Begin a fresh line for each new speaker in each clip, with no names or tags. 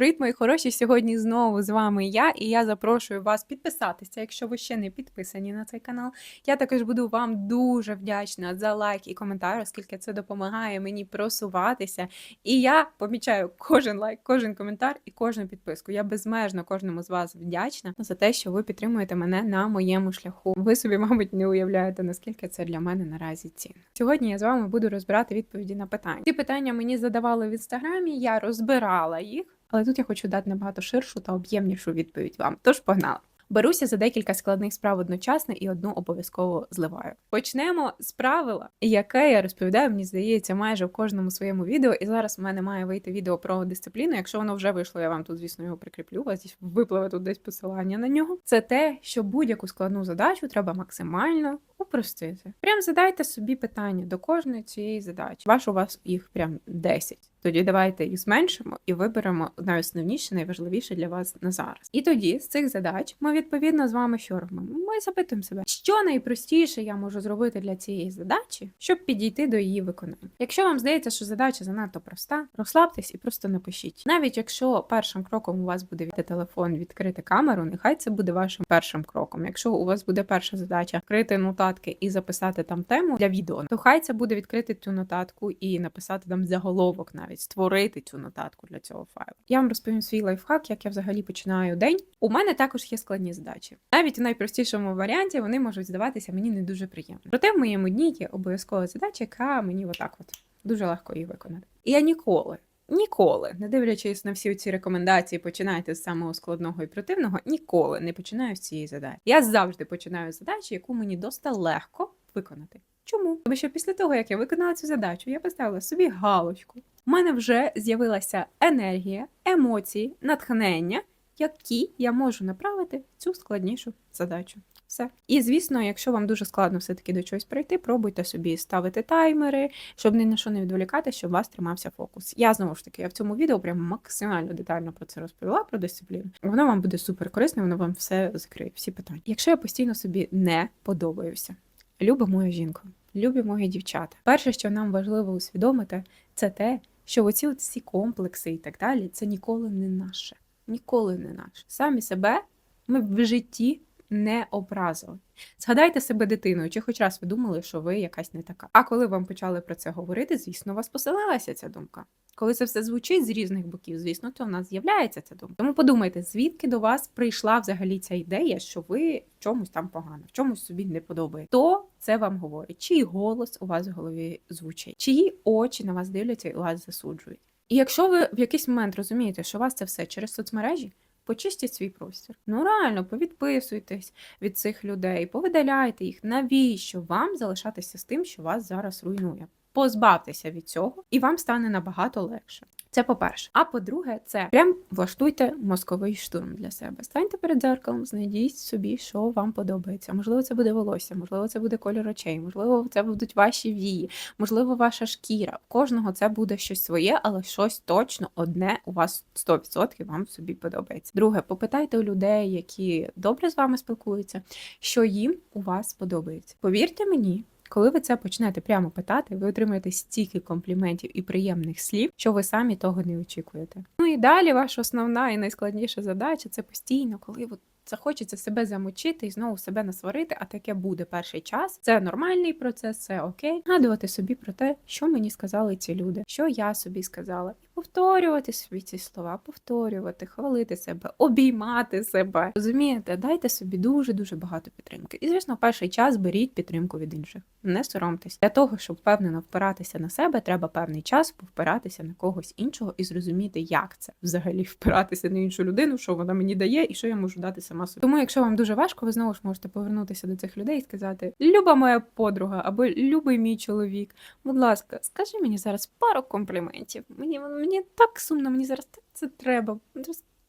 Привіт, мої хороші! Сьогодні знову з вами я, і я запрошую вас підписатися, якщо ви ще не підписані на цей канал. Я також буду вам дуже вдячна за лайк і коментар, оскільки це допомагає мені просуватися. І я помічаю кожен лайк, кожен коментар і кожну підписку. Я безмежно кожному з вас вдячна за те, що ви підтримуєте мене на моєму шляху. Ви собі, мабуть, не уявляєте, наскільки це для мене наразі цінно. Сьогодні я з вами буду розбирати відповіді на питання. Ці питання мені задавали в інстаграмі, я розбирала їх. Але тут я хочу дати набагато ширшу та об'ємнішу відповідь вам. Тож погнали. Беруся за декілька складних справ одночасно і одну обов'язково зливаю. Почнемо з правила, яке я розповідаю, мені здається, майже в кожному своєму відео. І зараз в мене має вийти відео про дисципліну. Якщо воно вже вийшло, я вам тут, звісно, його прикріплю. Вас випливе тут десь посилання на нього. Це те, що будь-яку складну задачу треба максимально упростити. Прям задайте собі питання до кожної цієї задачі. Ваш у вас їх прям 10. Тоді давайте їх зменшимо і виберемо найосновніше, найважливіше для вас на зараз. І тоді з цих задач ми відповідно з вами що робимо? Ми запитуємо себе, що найпростіше я можу зробити для цієї задачі, щоб підійти до її виконання. Якщо вам здається, що задача занадто проста, розслабтесь і просто напишіть. Навіть якщо першим кроком у вас буде відкрити телефон, відкрити камеру, нехай це буде вашим першим кроком. Якщо у вас буде перша задача вкрити нотатки і записати там тему для відео, то хай це буде відкрити цю нотатку і написати там заголовок навіть створити цю нотатку для цього файлу. Я вам розповім свій лайфхак, як я взагалі починаю день. У мене також є складні задачі. Навіть у найпростішому варіанті вони можуть здаватися мені не дуже приємно. Проте в моєму дні є обов'язкова задача, яка мені отак от дуже легко її виконати. І я ніколи. Ніколи, не дивлячись на всі ці рекомендації, починайте з самого складного і противного, ніколи не починаю з цієї задачі. Я завжди починаю з задачі, яку мені доста легко виконати. Чому? Тому що після того, як я виконала цю задачу, я поставила собі галочку. У мене вже з'явилася енергія, емоції, натхнення, які я можу направити в цю складнішу задачу. Все. І звісно, якщо вам дуже складно все-таки до чогось прийти, пробуйте собі ставити таймери, щоб ні на що не відволікати, щоб у вас тримався фокус. Я знову ж таки, я в цьому відео прям максимально детально про це розповіла, про дисципліну. Воно вам буде супер корисне, воно вам все закриє, всі питання. Якщо я постійно собі не подобаюся, люба моя жінка, любі мої дівчата. Перше, що нам важливо усвідомити, це те, що оці от всі комплекси і так далі, це ніколи не наше. Ніколи не наше. Самі себе ми в житті не образили. Згадайте себе дитиною, чи хоч раз ви думали, що ви якась не така. А коли вам почали про це говорити, звісно, у вас поселилася ця думка. Коли це все звучить з різних боків, звісно, то в нас з'являється ця думка. Тому подумайте, звідки до вас прийшла взагалі ця ідея, що ви в чомусь там погано, в чомусь собі не подобається. То це вам говорить, чий голос у вас в голові звучить, чиї очі на вас дивляться і вас засуджують. І якщо ви в якийсь момент розумієте, що у вас це все через соцмережі, почистіть свій простір. Ну реально, повідписуйтесь від цих людей, повидаляйте їх. Навіщо вам залишатися з тим, що вас зараз руйнує? Позбавтеся від цього, і вам стане набагато легше. Це по-перше. А по-друге, це прям влаштуйте мозковий штурм для себе. Станьте перед дзеркалом, знайдіть собі, що вам подобається. Можливо, це буде волосся, можливо, це буде кольор очей, можливо, це будуть ваші вії, можливо, ваша шкіра. У кожного це буде щось своє, але щось точно одне у вас 100% вам собі подобається. Друге, попитайте у людей, які добре з вами спілкуються, що їм у вас подобається. Повірте мені. Коли ви це почнете прямо питати, ви отримаєте стільки компліментів і приємних слів, що ви самі того не очікуєте. Ну і далі ваша основна і найскладніша задача це постійно, коли от захочеться себе замочити і знову себе насварити, а таке буде перший час. Це нормальний процес, це окей. Нагадувати собі про те, що мені сказали ці люди, що я собі сказала, повторювати собі ці слова, повторювати, хвалити себе, обіймати себе. Розумієте, дайте собі дуже дуже багато підтримки. І звісно, перший час беріть підтримку від інших. Не соромтесь. Для того, щоб впевнено впиратися на себе, треба певний час повпиратися на когось іншого і зрозуміти, як це взагалі впиратися на іншу людину, що вона мені дає, і що я можу дати сама собі. Тому, якщо вам дуже важко, ви знову ж можете повернутися до цих людей і сказати: Люба моя подруга або любий мій чоловік, будь ласка, скажи мені зараз пару компліментів. Мені мені так сумно, мені зараз так це треба.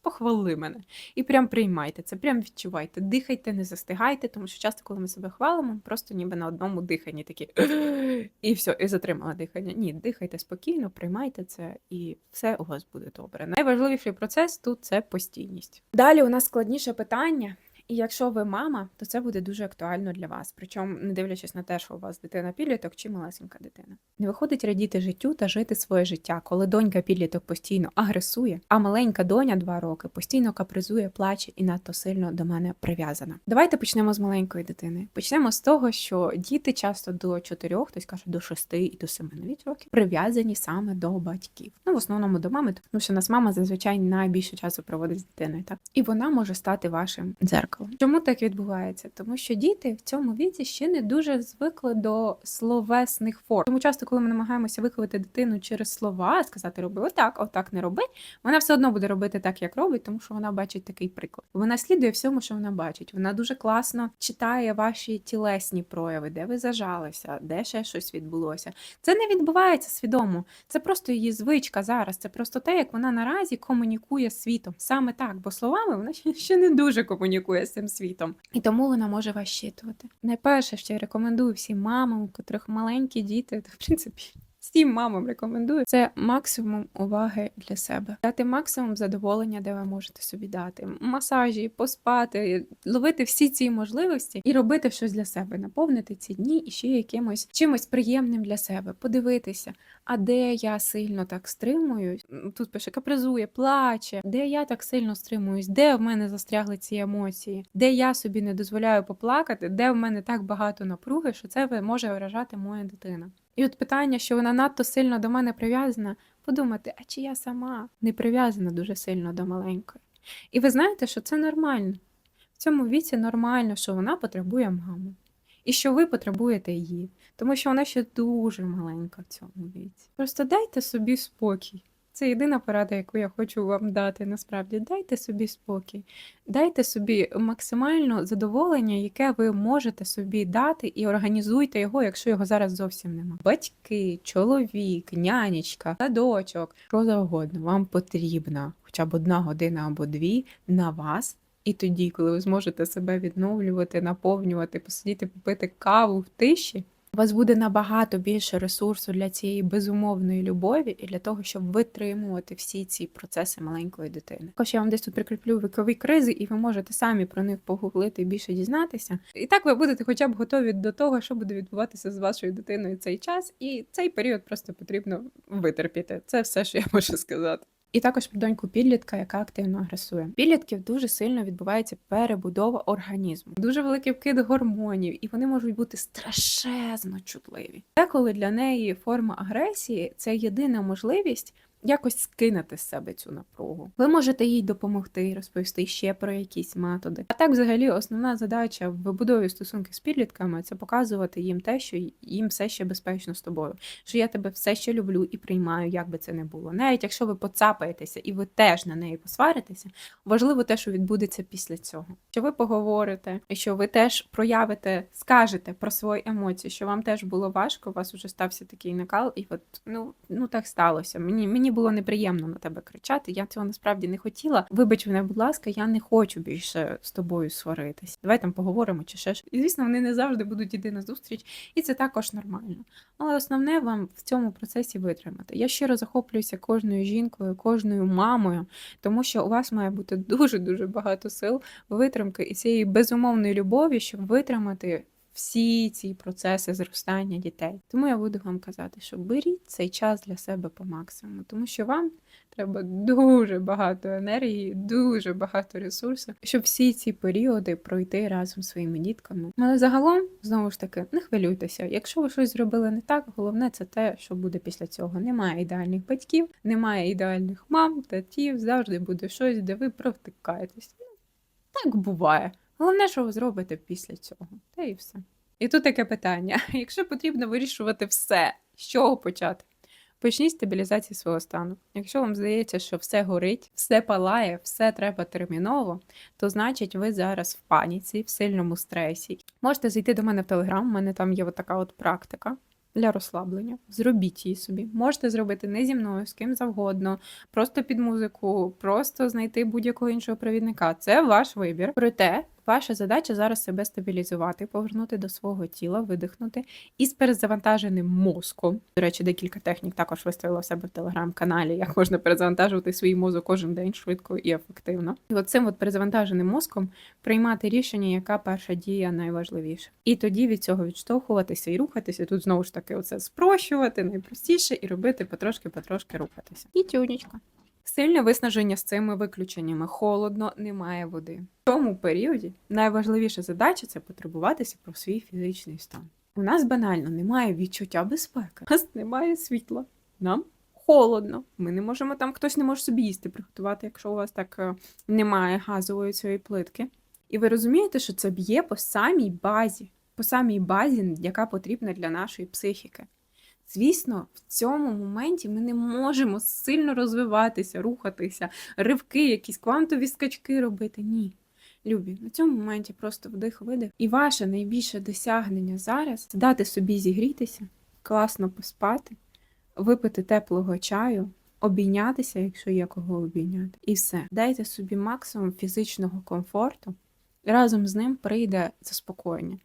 Похвали мене і прям приймайте це, прям відчувайте, дихайте, не застигайте, тому що часто, коли ми себе хвалимо, просто ніби на одному диханні такі і все, і затримала дихання. Ні, дихайте спокійно, приймайте це, і все у вас буде добре. Найважливіший процес тут це постійність. Далі у нас складніше питання, І якщо ви мама, то це буде дуже актуально для вас. Причому не дивлячись на те, що у вас дитина підліток чи малесенька дитина. Не виходить радіти життю та жити своє життя, коли донька підліток постійно агресує, а маленька доня два роки постійно капризує, плаче і надто сильно до мене прив'язана. Давайте почнемо з маленької дитини. Почнемо з того, що діти часто до 4, хтось каже до 6 і до 7 навіть років прив'язані саме до батьків. Ну в основному до мами, тому що нас мама зазвичай найбільше часу проводить з дитиною, так і вона може стати вашим дзеркалом. Чому так відбувається? Тому що діти в цьому віці ще не дуже звикли до словесних форм. Тому часто, коли ми намагаємося виховати дитину через слова, сказати роби отак, отак не роби, вона все одно буде робити так, як робить, тому що вона бачить такий приклад. Вона слідує всьому, що вона бачить. Вона дуже класно читає ваші тілесні прояви, де ви зажалися, де ще щось відбулося. Це не відбувається свідомо. Це просто її звичка зараз. Це просто те, як вона наразі комунікує з світом. Саме так, бо словами вона ще не дуже комунікує цим світом. І тому вона може вас щитувати. Найперше, що я рекомендую всім мамам, у котрих маленькі діти, то в принципі. Всім мамам рекомендую. Це максимум уваги для себе, дати максимум задоволення, де ви можете собі дати. Масажі, поспати, ловити всі ці можливості і робити щось для себе, наповнити ці дні і ще якимось чимось приємним для себе, подивитися, а де я сильно так стримуюсь. Тут пише капризує, плаче, де я так сильно стримуюсь, де в мене застрягли ці емоції, де я собі не дозволяю поплакати, де в мене так багато напруги, що це може виражати моя дитина. І от питання, що вона надто сильно до мене прив'язана, подумати, а чи я сама не прив'язана дуже сильно до маленької? І ви знаєте, що це нормально. В цьому віці нормально, що вона потребує маму. І що ви потребуєте її, тому що вона ще дуже маленька в цьому віці. Просто дайте собі спокій. Це єдина порада, яку я хочу вам дати. Насправді дайте собі спокій, дайте собі максимально задоволення, яке ви можете собі дати, і організуйте його, якщо його зараз зовсім нема. Батьки, чоловік, нянечка, садочок, що завгодно. Вам потрібна хоча б одна година або дві на вас. І тоді, коли ви зможете себе відновлювати, наповнювати, посидіти, попити каву в тиші, у вас буде набагато більше ресурсу для цієї безумовної любові і для того, щоб витримувати всі ці процеси маленької дитини. Також я вам десь тут прикріплю вікові кризи, і ви можете самі про них погуглити і більше дізнатися. І так ви будете хоча б готові до того, що буде відбуватися з вашою дитиною цей час, і цей період просто потрібно витерпіти. Це все, що я можу сказати. І також про доньку підлітка, яка активно агресує. Підлітків дуже сильно відбувається перебудова організму, дуже великий вкид гормонів, і вони можуть бути страшезно чутливі. Деколи для неї форма агресії це єдина можливість. Якось скинути з себе цю напругу. Ви можете їй допомогти, розповісти ще про якісь методи. А так, взагалі, основна задача в вибудові стосунків з підлітками це показувати їм те, що їм все ще безпечно з тобою що я тебе все ще люблю і приймаю, як би це не було. Навіть якщо ви поцапаєтеся і ви теж на неї посваритеся, важливо те, що відбудеться після цього. Що ви поговорите, що ви теж проявите, скажете про свої емоції, що вам теж було важко, у вас вже стався такий накал, і от ну, ну так сталося. Мені, мені було неприємно на тебе кричати. Я цього насправді не хотіла. Вибач мене, будь ласка, я не хочу більше з тобою сваритись. Давай там поговоримо чи ще. щось. І звісно, вони не завжди будуть йти на зустріч, і це також нормально. Але основне вам в цьому процесі витримати. Я щиро захоплююся кожною жінкою, кожною мамою, тому що у вас має бути дуже дуже багато сил, витримки і цієї безумовної любові, щоб витримати. Всі ці процеси зростання дітей. Тому я буду вам казати, що беріть цей час для себе по максимуму, тому що вам треба дуже багато енергії, дуже багато ресурсів, щоб всі ці періоди пройти разом зі своїми дітками. Але загалом, знову ж таки, не хвилюйтеся. Якщо ви щось зробили не так, головне це те, що буде після цього. Немає ідеальних батьків, немає ідеальних мам, татів, завжди буде щось, де ви провтикаєтесь. Ну, Так буває. Головне, що ви зробите після цього. Та і все. І тут таке питання: якщо потрібно вирішувати все, з чого почати? Почніть з стабілізації свого стану. Якщо вам здається, що все горить, все палає, все треба терміново, то значить ви зараз в паніці, в сильному стресі. Можете зайти до мене в Телеграм, у мене там є така от практика. Для розслаблення, зробіть її собі. Можете зробити не зі мною, з ким завгодно, просто під музику, просто знайти будь-якого іншого провідника. Це ваш вибір. Проте Ваша задача зараз себе стабілізувати, повернути до свого тіла, видихнути із перезавантаженим мозком. До речі, декілька технік також виставила в себе в телеграм-каналі, як можна перезавантажувати свій мозок кожен день швидко і ефективно. І от цим от перезавантаженим мозком приймати рішення, яка перша дія найважливіша. І тоді від цього відштовхуватися і рухатися. Тут знову ж таки, оце спрощувати найпростіше і робити потрошки-потрошки рухатися. І тюнечка. Сильне виснаження з цими виключеннями. Холодно, немає води. В цьому періоді найважливіша задача це потребуватися про свій фізичний стан. У нас банально немає відчуття безпеки, у нас немає світла. Нам холодно. Ми не можемо там, хтось не може собі їсти приготувати, якщо у вас так е, немає газової цієї плитки. І ви розумієте, що це б'є по самій базі, по самій базі, яка потрібна для нашої психіки. Звісно, в цьому моменті ми не можемо сильно розвиватися, рухатися, ривки, якісь квантові скачки робити. Ні. Любі, на цьому моменті просто вдих-видих. І ваше найбільше досягнення зараз це дати собі зігрітися, класно поспати, випити теплого чаю, обійнятися, якщо є кого обійняти. І все. Дайте собі максимум фізичного комфорту. Разом з ним прийде заспокоєння.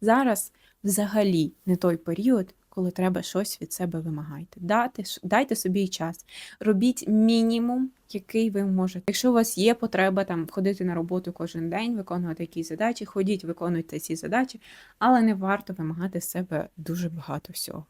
Зараз взагалі не той період, коли треба щось від себе вимагайте. Дайте, дайте собі час. Робіть мінімум, який ви можете. Якщо у вас є потреба там ходити на роботу кожен день, виконувати якісь задачі, ходіть, виконуйте ці задачі, але не варто вимагати з себе дуже багато всього.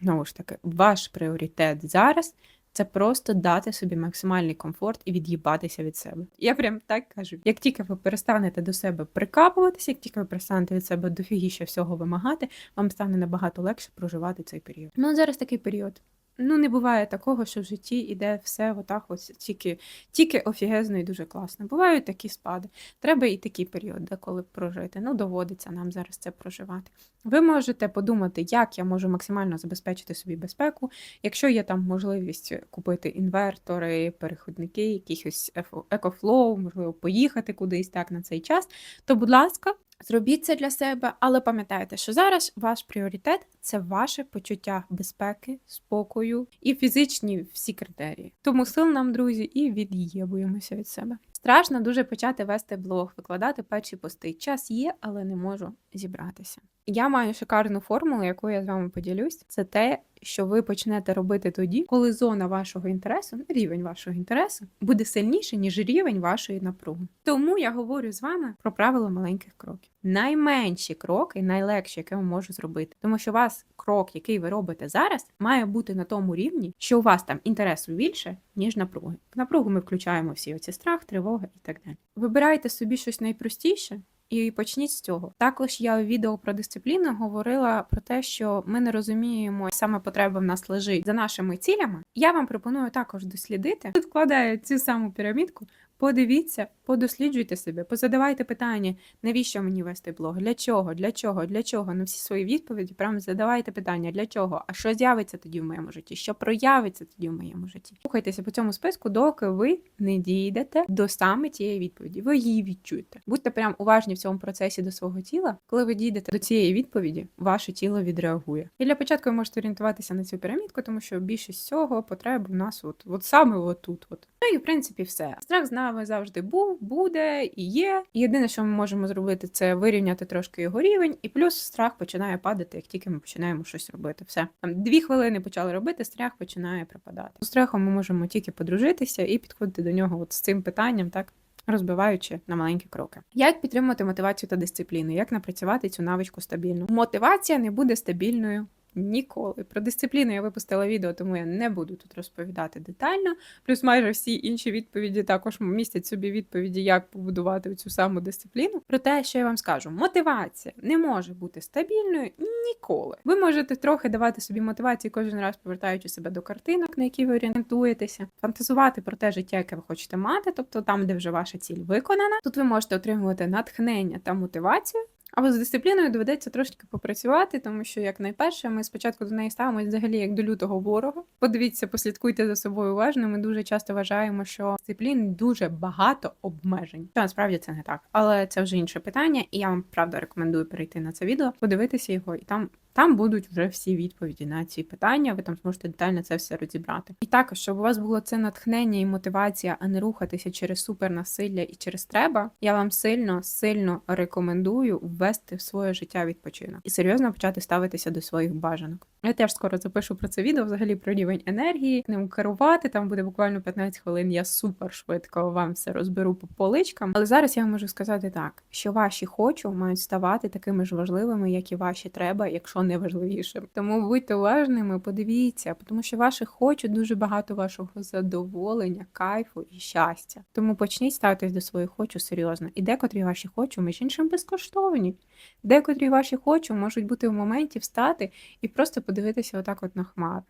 Знову ж таки, ваш пріоритет зараз це просто дати собі максимальний комфорт і від'їбатися від себе. Я прям так кажу. Як тільки ви перестанете до себе прикапуватися, як тільки ви перестанете від себе дофігіше всього вимагати, вам стане набагато легше проживати цей період. Ну зараз такий період. Ну, не буває такого, що в житті іде все отак, ось тільки, тільки офігезно і дуже класно. Бувають такі спади. Треба і такий період деколи прожити. Ну, доводиться нам зараз це проживати. Ви можете подумати, як я можу максимально забезпечити собі безпеку, якщо є там можливість купити інвертори, переходники, якихось екофлоу, можливо, поїхати кудись так на цей час, то, будь ласка, зробіть це для себе, але пам'ятайте, що зараз ваш пріоритет це ваше почуття безпеки, спокою і фізичні всі критерії. Тому сил нам, друзі, і від'єбуємося від себе. Страшно дуже почати вести блог, викладати перші пости. Час є, але не можу зібратися. Я маю шикарну формулу, яку я з вами поділюсь. Це те, що ви почнете робити тоді, коли зона вашого інтересу, рівень вашого інтересу, буде сильніше, ніж рівень вашої напруги. Тому я говорю з вами про правило маленьких кроків. Найменші кроки, найлегші, яке ви можу зробити, тому що у вас крок, який ви робите зараз, має бути на тому рівні, що у вас там інтересу більше, ніж напруги. В напругу ми включаємо всі оці страх, тривога і так далі. Вибирайте собі щось найпростіше. І почніть з цього. Також я у відео про дисципліну говорила про те, що ми не розуміємо саме потреба в нас лежить за нашими цілями. Я вам пропоную також дослідити. Тут вкладаю цю саму пірамідку. Подивіться, подосліджуйте себе, позадавайте питання, навіщо мені вести блог? Для чого? Для чого? Для чого? На всі свої відповіді прямо задавайте питання, для чого? А що з'явиться тоді в моєму житті? Що проявиться тоді в моєму житті? Рухайтеся по цьому списку, доки ви не дійдете до саме тієї відповіді. Ви її відчуєте. Будьте прям уважні в цьому процесі до свого тіла. Коли ви дійдете до цієї відповіді, ваше тіло відреагує. І для початку ви можете орієнтуватися на цю пірамідку, тому що більшість цього потреб у нас от, от саме отут. От. Ну і в принципі все. Страх з нами завжди був, буде і є. І єдине, що ми можемо зробити, це вирівняти трошки його рівень, і плюс страх починає падати, як тільки ми починаємо щось робити. Все там дві хвилини почали робити, страх починає пропадати. З страхом ми можемо тільки подружитися і підходити до нього от з цим питанням, так. Розбиваючи на маленькі кроки, як підтримувати мотивацію та дисципліну, як напрацювати цю навичку стабільно? Мотивація не буде стабільною ніколи. Про дисципліну я випустила відео, тому я не буду тут розповідати детально. Плюс майже всі інші відповіді також містять собі відповіді, як побудувати цю саму дисципліну. Про те, що я вам скажу, мотивація не може бути стабільною ніколи. Ви можете трохи давати собі мотивації кожен раз, повертаючи себе до картинок, на які ви орієнтуєтеся, фантазувати про те життя, яке ви хочете мати, тобто там, де вже ваша ціль виконана. Тут ви можете отримувати натхнення та мотивацію. А от з дисципліною доведеться трошки попрацювати, тому що, як найперше, ми спочатку до неї ставимося взагалі як до лютого ворога. Подивіться, послідкуйте за собою уважно. Ми дуже часто вважаємо, що дисциплін дуже багато обмежень. Та насправді це не так, але це вже інше питання, і я вам правда рекомендую перейти на це відео, подивитися його, і там Там будуть вже всі відповіді на ці питання. Ви там зможете детально це все розібрати. І також, щоб у вас було це натхнення і мотивація, а не рухатися через супернасилля і через треба. Я вам сильно, сильно рекомендую ввести в своє життя відпочинок і серйозно почати ставитися до своїх бажанок. Я теж скоро запишу про це відео, взагалі про рівень енергії, ним керувати. Там буде буквально 15 хвилин. Я супер швидко вам все розберу по поличкам. Але зараз я можу сказати так, що ваші хочу мають ставати такими ж важливими, як і ваші треба, якщо не важливішим. Тому будьте уважними, подивіться, тому що ваших хочу дуже багато вашого задоволення, кайфу і щастя. Тому почніть ставитись до своїх хочу серйозно. І декотрі ваші хочу, між іншим, безкоштовні. Декотрі ваші хочу можуть бути в моменті встати і просто подивитися отак от на хмар.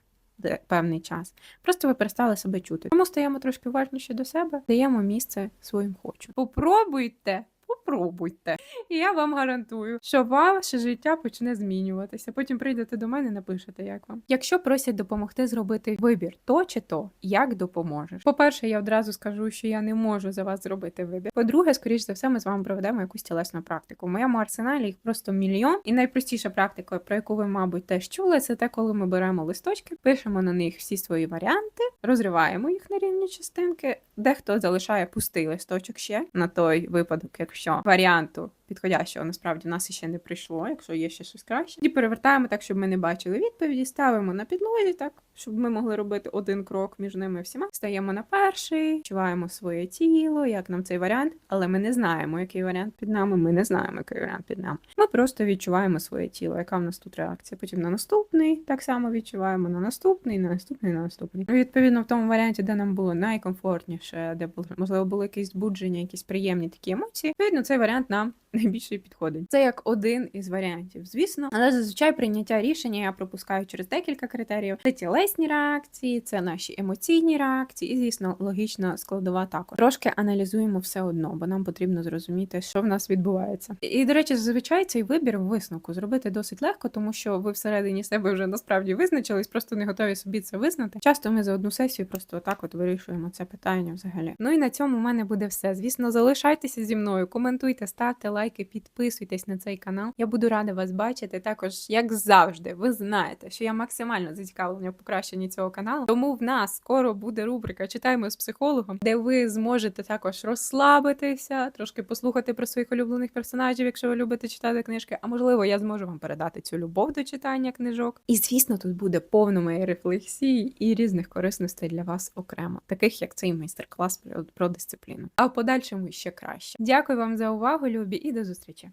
Певний час. Просто ви перестали себе чути. Тому стаємо трошки уважніше до себе, даємо місце своїм хочу. Попробуйте, попробуйте. І я вам гарантую, що ваше життя почне змінюватися. Потім прийдете до мене, напишете, як вам. Якщо просять допомогти зробити вибір, то чи то, як допоможеш? По-перше, я одразу скажу, що я не можу за вас зробити вибір. По-друге, скоріш за все, ми з вами проведемо якусь тілесну практику. В моєму арсеналі їх просто мільйон. І найпростіша практика, про яку ви, мабуть, теж чули, це те, коли ми беремо листочки, пишемо на них всі свої варіанти, розриваємо їх на рівні частинки. Дехто залишає пустий листочок ще на той випадок, якщо варіанту підходящого насправді в нас ще не прийшло, якщо є ще щось краще. І перевертаємо так, щоб ми не бачили відповіді, ставимо на підлозі, так щоб ми могли робити один крок між ними всіма. Стаємо на перший, відчуваємо своє тіло, як нам цей варіант, але ми не знаємо, який варіант під нами. Ми не знаємо, який варіант під нами. Ми просто відчуваємо своє тіло, яка в нас тут реакція. Потім на наступний так само відчуваємо на наступний, на наступний, на наступний. Відповідно, в тому варіанті, де нам було найкомфортніше, де можливо було якесь збудження, якісь приємні такі емоції. Відповідно, цей варіант нам найбільше підходить. Це як один із варіантів, звісно, але зазвичай прийняття рішення я пропускаю через декілька критеріїв: це тілесні реакції, це наші емоційні реакції, і звісно, логічна складова також. Трошки аналізуємо все одно, бо нам потрібно зрозуміти, що в нас відбувається. І, до речі, зазвичай цей вибір висновку зробити досить легко, тому що ви всередині себе вже насправді визначились, просто не готові собі це визнати. Часто ми за одну сесію просто отак от вирішуємо це питання взагалі. Ну і на цьому в мене буде все. Звісно, залишайтеся зі мною, коментуйте, ставте лайки, підписуйтесь на цей канал. Я буду рада вас бачити. Також, як завжди, ви знаєте, що я максимально зацікавлена в покращенні цього каналу. Тому в нас скоро буде рубрика Читаємо з психологом, де ви зможете також розслабитися, трошки послухати про своїх улюблених персонажів, якщо ви любите читати книжки. А можливо, я зможу вам передати цю любов до читання книжок. І звісно, тут буде повно моєї рефлексії і різних корисностей для вас окремо, таких як цей майстер-клас про, дисципліну. А в подальшому ще краще. Дякую вам за увагу, любі, і до зустрічі!